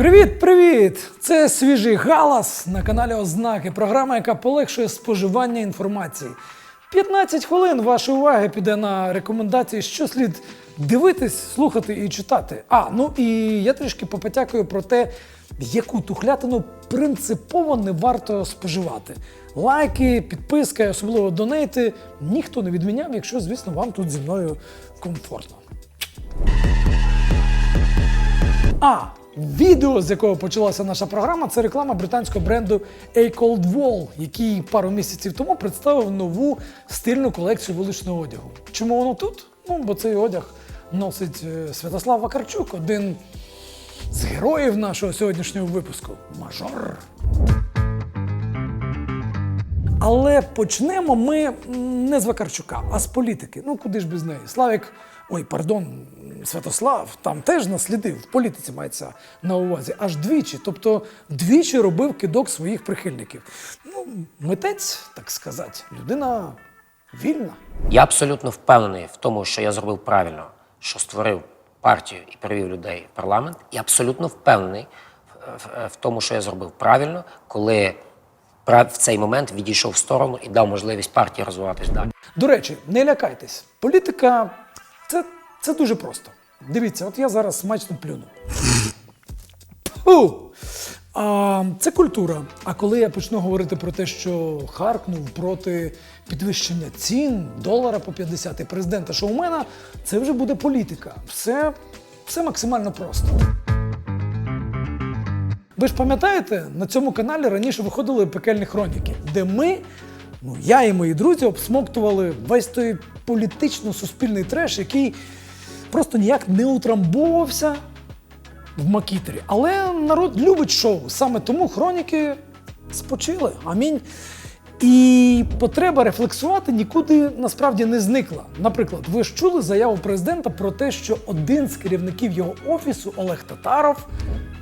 Привіт, привіт! Це свіжий галас на каналі Ознаки. Програма, яка полегшує споживання інформації. 15 хвилин вашої уваги піде на рекомендації, що слід дивитись, слухати і читати. А, ну і я трішки попотякую про те, яку тухлятину принципово не варто споживати. Лайки, підписка, і особливо донейти ніхто не відміняв, якщо, звісно, вам тут зі мною комфортно. А відео, з якого почалася наша програма, це реклама британського бренду A Cold Wall, який пару місяців тому представив нову стильну колекцію вуличного одягу. Чому воно тут? Ну, бо цей одяг носить е, Святослав Вакарчук, один з героїв нашого сьогоднішнього випуску мажор. Але почнемо ми не з Вакарчука, а з політики. Ну куди ж без неї? Славік, ой, пардон, Святослав там теж наслідив, в політиці мається на увазі, аж двічі. Тобто двічі робив кидок своїх прихильників. Ну, митець, так сказати, людина вільна. Я абсолютно впевнений в тому, що я зробив правильно, що створив партію і привів людей в парламент. І абсолютно впевнений в тому, що я зробив правильно, коли в цей момент відійшов в сторону і дав можливість партії розвиватись далі. До речі, не лякайтесь. Політика це, це дуже просто. Дивіться, от я зараз смачно плюну. Фу! А, це культура. А коли я почну говорити про те, що харкнув проти підвищення цін, долара по 50 і президента шоумена, це вже буде політика. Все, все максимально просто. Ви ж пам'ятаєте, на цьому каналі раніше виходили пекельні хроніки, де ми, ну я і мої друзі, обсмоктували весь той політично-суспільний треш, який просто ніяк не утрамбовувався в Макітері. Але народ любить шоу. Саме тому хроніки спочили. Амінь. І потреба рефлексувати нікуди насправді не зникла. Наприклад, ви ж чули заяву президента про те, що один з керівників його офісу Олег Татаров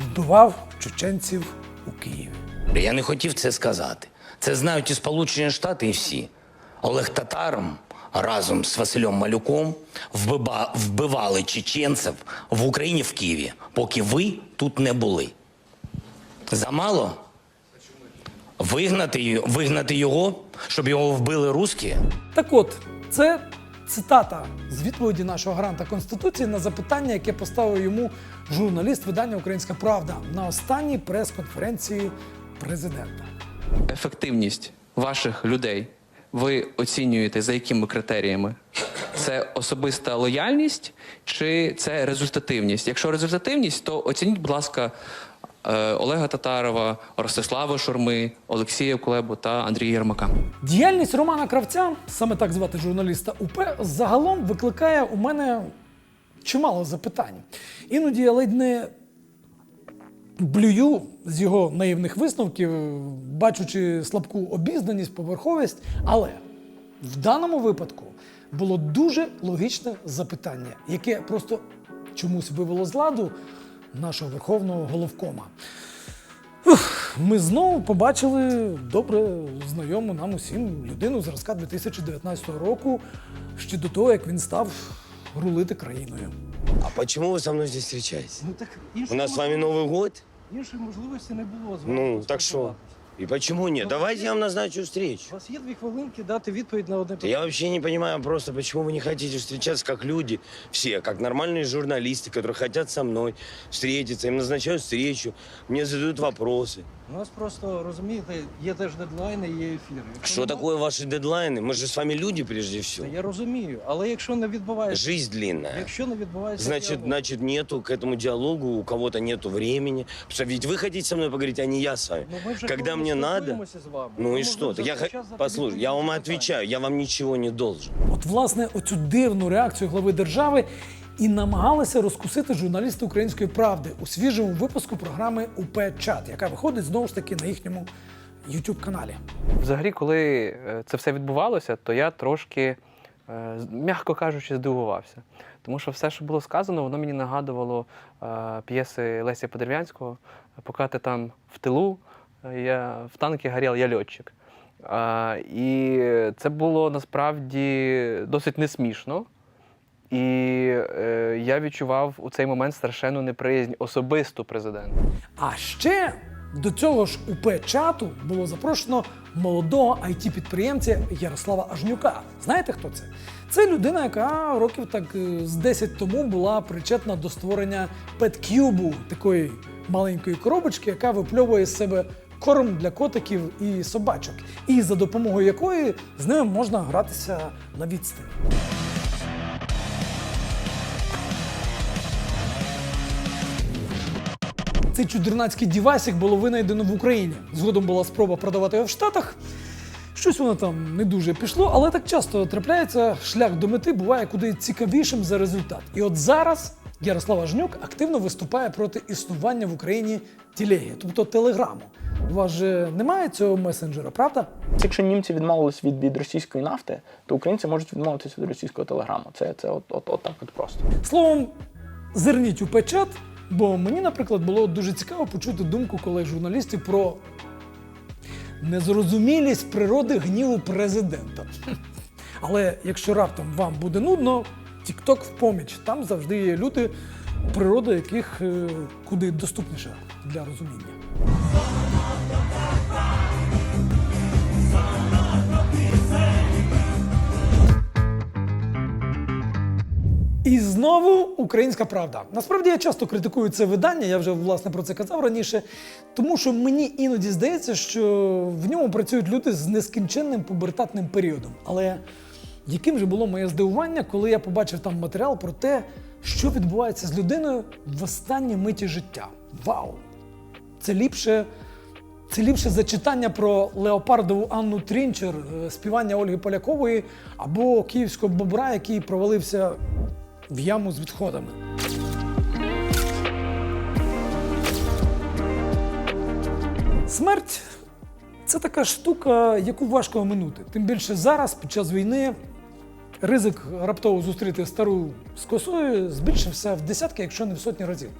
вбивав чеченців у Києві. Я не хотів це сказати. Це знають і Сполучені Штати, і всі. Олег Татаром разом з Василем Малюком вбива- вбивали чеченців в Україні в Києві, поки ви тут не були. Замало? Вигнати, вигнати його, щоб його вбили русські? Так от, це цитата з відповіді нашого гранта Конституції на запитання, яке поставив йому журналіст видання Українська Правда на останній прес-конференції президента. ефективність ваших людей ви оцінюєте за якими критеріями? Це особиста лояльність чи це результативність? Якщо результативність, то оцініть, будь ласка, е, Олега Татарова, Ростислава Шурми, Олексія Кулебу та Андрія Єрмака. Діяльність Романа Кравця, саме так звати журналіста УП, загалом викликає у мене чимало запитань. Іноді я ледь не блюю з його наївних висновків, бачучи слабку обізнаність, поверховість. Але в даному випадку було дуже логічне запитання, яке просто чомусь вивело з ладу нашого верховного головкома. Ух, Ми знову побачили добре знайому нам усім людину зразка 2019 року, ще до того, як він став рулити країною. А почему вы со мной здесь встречаетесь? Ну так У нас с вами Новый год? іншої можливості не було з вами Ну, так что? поспілкуватися. И почему нет? Давайте я вам назначу встречу. У вас є дві хвилинки дати відповідь на одне Да я вообще не понимаю просто, почему вы не хотите встречаться как люди, все, как нормальные журналисты, которые хотят со мной встретиться, им назначают встречу, мне задают вопросы. У нас просто розумієте, є теж дедлайни, є ефіри. Якщо Что нема- такое ваши дедлайны? Мы же с вами люди прежде Та всего. Я розумію, але якщо не відбувається, Жизнь длинная. якщо не відбувається, Значит, діалог, значит, нету к этому диалогу, у кого-то нету времени. Потому что ведь вы хотите со мной поговорить, а не я с вами. ну, ми вже Когда коли мне надо, спілкуємося з вами, ну ми и можемо что? за Так я, цей х- час дати послушай, я відповідь вам на питання. отвечаю, я вам ничего не должен. От, власне, оцю дивну реакцію глави держави і намагалися розкусити журналісти української правди у свіжому випуску програми УП Чат, яка виходить знову ж таки на їхньому youtube каналі. Взагалі, коли е, це все відбувалося, то я трошки, е, м'яко кажучи, здивувався. Тому що все, що було сказано, воно мені нагадувало е, п'єси Леся Подерев'янського «Поки ти там в тилу, я в танки горів, я льотчик. І це було насправді досить несмішно. І е, я відчував у цей момент страшенну неприязнь особисту президента. А ще до цього ж УП чату було запрошено молодого it підприємця Ярослава Ажнюка. Знаєте хто це? Це людина, яка років так е, з 10 тому була причетна до створення PetCube, такої маленької коробочки, яка випльовує з себе корм для котиків і собачок, і за допомогою якої з ними можна гратися на відстані. Цей чудернацький дівасік було винайдено в Україні. Згодом була спроба продавати його в Штатах. Щось воно там не дуже пішло, але так часто трапляється, шлях до мети буває куди цікавішим за результат. І от зараз Ярослав Ажнюк активно виступає проти існування в Україні тілеги, тобто телеграму. У вас же немає цього месенджера, правда? Якщо німці відмовились від, від російської нафти, то українці можуть відмовитися від російського телеграму. Це, це от, от, от так от просто. Словом, зерніть у печат, бо мені, наприклад, було дуже цікаво почути думку колег журналістів про незрозумілість природи гніву президента. Але якщо раптом вам буде нудно, TikTok в поміч. Там завжди є люди, природа яких е, куди доступніша для розуміння. Знову українська правда. Насправді я часто критикую це видання, я вже власне про це казав раніше, тому що мені іноді здається, що в ньому працюють люди з нескінченним пубертатним періодом. Але яким же було моє здивування, коли я побачив там матеріал про те, що відбувається з людиною в останній миті життя. Вау! Це ліпше. Це ліпше за читання про леопардову Анну Трінчер, е, співання Ольги Полякової або київського бобра, який провалився в яму з відходами. Смерть це така штука, яку важко оминути. Тим більше зараз, під час війни, ризик раптово зустріти стару з косою збільшився в десятки, якщо не в сотні разів.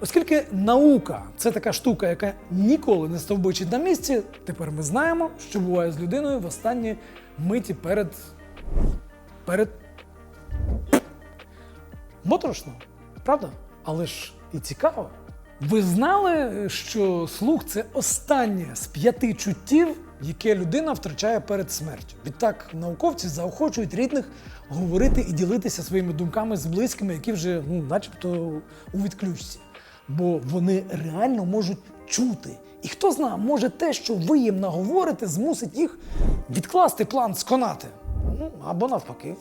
Оскільки наука це така штука, яка ніколи не стовбичить на місці, тепер ми знаємо, що буває з людиною в останні миті перед. перед Моторошно, правда? Але ж і цікаво. Ви знали, що слух це останнє з п'яти чуттів, яке людина втрачає перед смертю. Відтак науковці заохочують рідних говорити і ділитися своїми думками з близькими, які вже, ну, начебто, у відключці. Бо вони реально можуть чути. І хто знає, може те, що ви їм наговорите, змусить їх відкласти план сконати. Ну, або навпаки,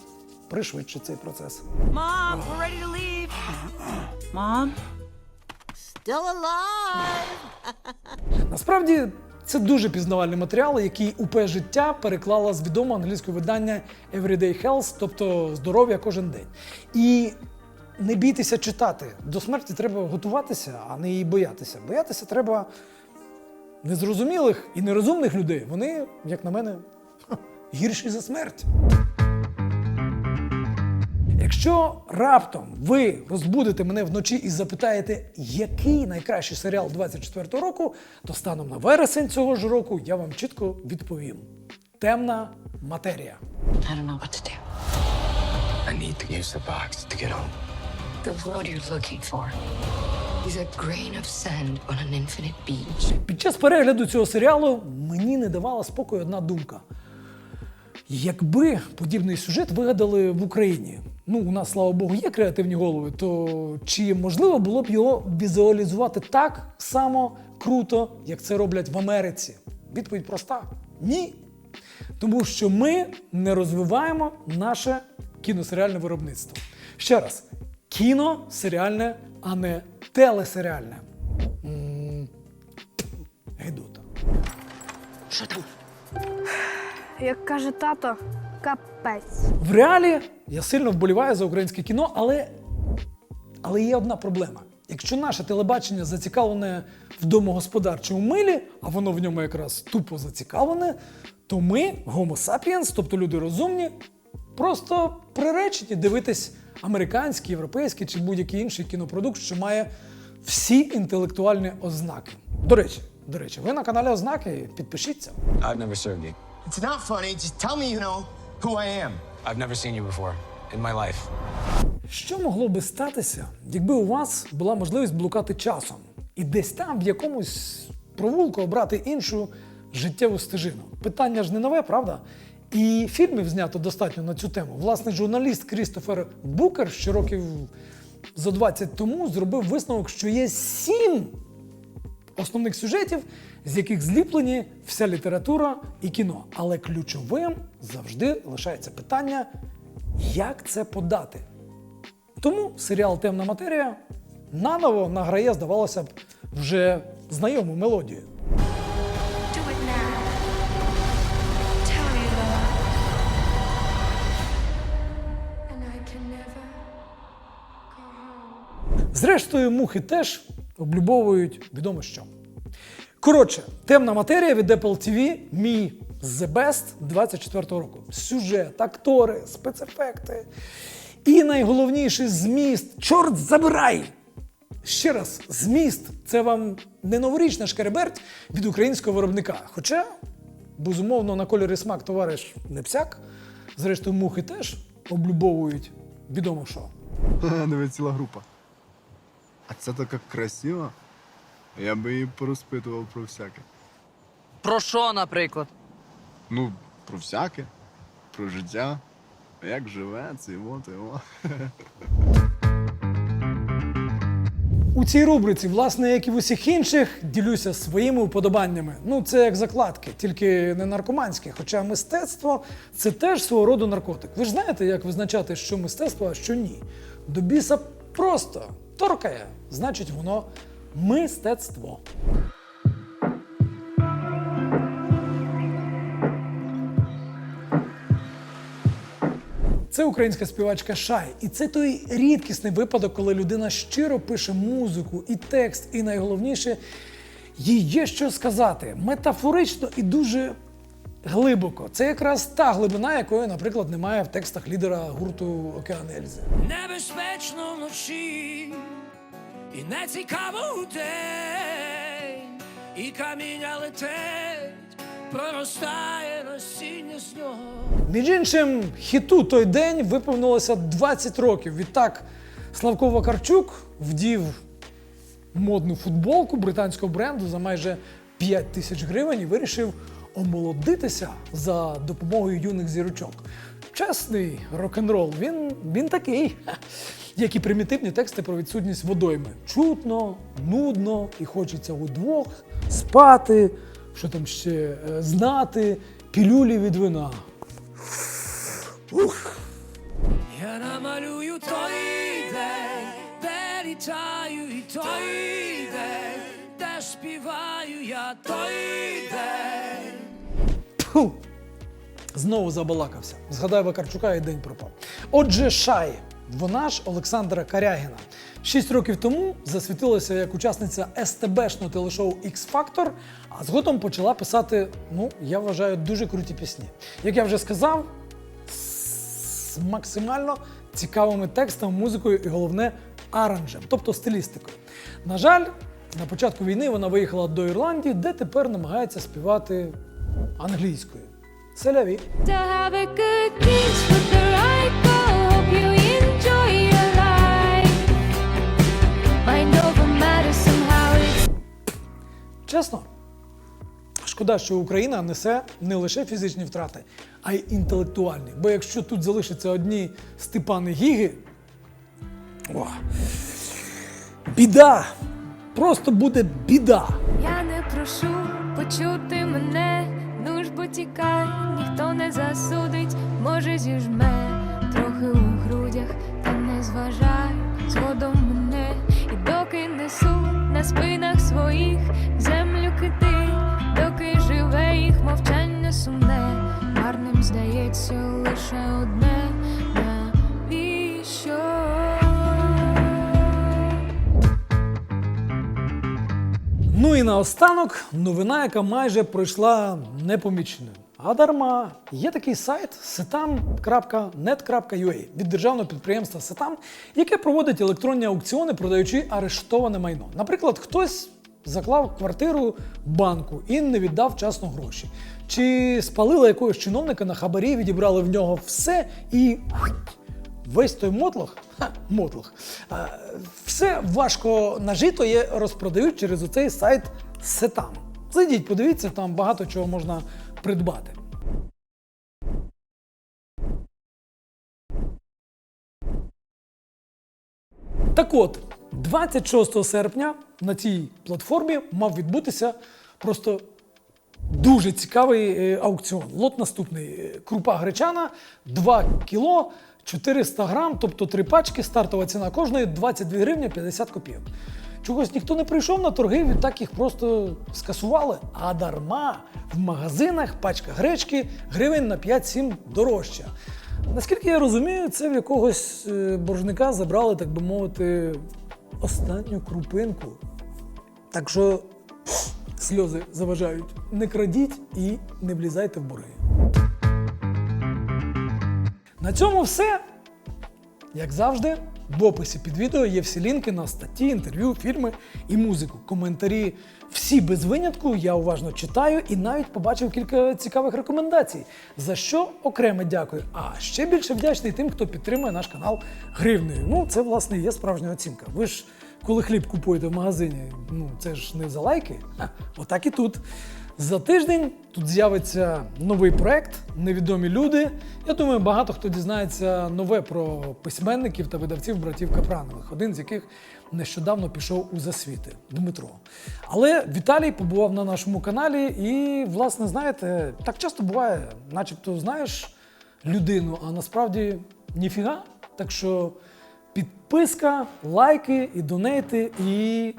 пришвидшить цей процес. Mom, we're ready to leave. Mom? Still alive. Насправді це дуже пізнавальний матеріал, який УП життя переклала з відомого англійського видання Everyday Health, тобто здоров'я кожен день. І не бійтеся читати. До смерті треба готуватися, а не її боятися. Боятися треба незрозумілих і нерозумних людей. Вони, як на мене, гірші за смерть. Якщо раптом ви розбудете мене вночі і запитаєте, який найкращий серіал 24-го року, то станом на вересень цього ж року я вам чітко відповім: темна матерія. I don't know what to do. I need to use the box to get home. The water you're looking for is a grain of sand on an infinite beach. Під час перегляду цього серіалу мені не давала спокою одна думка. Якби подібний сюжет вигадали в Україні, ну у нас, слава Богу, є креативні голови, то чи можливо було б його візуалізувати так само круто, як це роблять в Америці? Відповідь проста: ні. Тому що ми не розвиваємо наше кіносеріальне виробництво. Ще раз, кіносеріальне, а не телесеріальне. Тьфу, Що там? Як каже тато, капець. В реалі я сильно вболіваю за українське кіно, але, але є одна проблема. Якщо наше телебачення зацікавлене в домогосподарчому милі, а воно в ньому якраз тупо зацікавлене, то ми, Homo sapiens, тобто люди розумні, просто приречені дивитись американський, європейський чи будь-який інший кінопродукт, що має всі інтелектуальні ознаки. До речі, до речі, ви на каналі Ознаки, підпишіться. I've never served you. It's not funny. Just tell me you know who I am. I've never seen you before. in my life. Що могло би статися, якби у вас була можливість блукати часом і десь там, в якомусь провулку, обрати іншу життєву стежину? Питання ж не нове, правда? І фільмів знято достатньо на цю тему. Власне, журналіст Крістофер Букер ще років зо 20 тому зробив висновок, що є сім основних сюжетів, з яких зліплені вся література і кіно. Але ключовим завжди лишається питання, як це подати. Тому серіал Темна матерія наново награє, здавалося б, вже знайому мелодію. Зрештою, мухи теж облюбовують відомо що. Коротше, темна матерія від Apple TV, мій The Best 24-го року. Сюжет, актори, спецефекти. І найголовніше зміст. Чорт забирай! Ще раз, зміст це вам не новорічна шкереберть від українського виробника. Хоча, безумовно, на кольорі смак товариш не псяк. Зрештою, мухи теж облюбовують відомо що. Диви, ціла група. А це така красива. Я би її порозпитував про всяке. Про що, наприклад? Ну, про всяке, про життя. Як живе, це от, і о. У цій рубриці, власне, як і в усіх інших, ділюся своїми уподобаннями. Ну, це як закладки, тільки не наркоманські. Хоча мистецтво це теж свого роду наркотик. Ви ж знаєте, як визначати, що мистецтво, а що ні. До біса просто торкає, значить, воно мистецтво. Це українська співачка Шай. І це той рідкісний випадок, коли людина щиро пише музику і текст, і найголовніше, їй є що сказати метафорично і дуже глибоко. Це якраз та глибина, якої, наприклад, немає в текстах лідера гурту Океан Ельзи. Небезпечно вночі, і не цікаво у день, і каміння летить, проростає насіння з нього. Між іншим, хіту той день виповнилося 20 років. Відтак Славко Вакарчук вдів модну футболку британського бренду за майже 5 тисяч гривень і вирішив омолодитися за допомогою юних зірочок. Чесний рок-н-рол, він, він такий, як і примітивні тексти про відсутність водойми. Чутно, нудно і хочеться удвох спати, що там ще е, знати, пілюлі від вина. Ух! Я намалюю той день, де літаю, і той день, де співаю я той день. Знову забалакався. Згадай Вакарчука і день пропав. Отже, Шай, вона ж Олександра Карягіна. Шість років тому засвітилася як учасниця СТБшного телешоу X Factor, а згодом почала писати, ну, я вважаю, дуже круті пісні. Як я вже сказав, з максимально цікавими текстами, музикою і головне аранжем, тобто стилістикою. На жаль, на початку війни вона виїхала до Ірландії, де тепер намагається співати англійською. Селяві. To have a good kiss with the right girl. Hope you enjoy your life. Mind over matter somehow. It's Чесно, шкода, що Україна несе не лише фізичні втрати, а й інтелектуальні. Бо якщо тут залишаться одні Степани Гіги, о, біда! Просто буде біда. Я не прошу почути мене, ну ж бо тікай, ніхто не засудить, може зіжме трохи у грудях, та не зважай згодом мене, і доки несу на спинах своїх землю кити, доки живе їх мовчання сумне, марним здається лише одне і наостанок новина, яка майже пройшла непоміченою. А дарма є такий сайт setam.net.ua від державного підприємства Сетам, яке проводить електронні аукціони, продаючи арештоване майно. Наприклад, хтось заклав квартиру банку і не віддав вчасно гроші. Чи спалили якогось чиновника на хабарі, відібрали в нього все і весь той мотлох, ха, мотлох, все важко нажито є, розпродають через оцей сайт Сетам. Зайдіть, подивіться, там багато чого можна придбати. Так от, 26 серпня на цій платформі мав відбутися просто дуже цікавий е, аукціон. Лот наступний. Е, Крупа гречана 2 кіло 400 грам, тобто три пачки, стартова ціна кожної 22 гривні 50 копійок. Чогось ніхто не прийшов на торги, відтак їх просто скасували. А дарма в магазинах пачка гречки гривень на 5-7 дорожча. Наскільки я розумію, це в якогось е, боржника забрали, так би мовити, останню крупинку. Так що сльози заважають. Не крадіть і не влізайте в борги. На цьому все. Як завжди, в описі під відео є всі лінки на статті, інтерв'ю, фільми і музику. Коментарі всі без винятку я уважно читаю і навіть побачив кілька цікавих рекомендацій. За що окремо дякую. А ще більше вдячний тим, хто підтримує наш канал гривнею. Ну, це власне є справжня оцінка. Ви ж коли хліб купуєте в магазині, ну це ж не за лайки. Ха, отак і тут. За тиждень тут з'явиться новий проект Невідомі люди. Я думаю, багато хто дізнається нове про письменників та видавців братів Капранових, один з яких нещодавно пішов у засвіти Дмитро. Але Віталій побував на нашому каналі, і, власне, знаєте, так часто буває, начебто знаєш людину, а насправді ніфіга. Так що підписка, лайки і донейти, і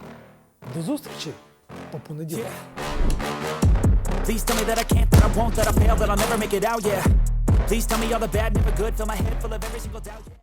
до зустрічі по понеділок. Please tell me that I can't, that I won't, that I fail, that I'll never make it out, yeah. Please tell me all the bad, never good, fill my head full of every single doubt. yeah.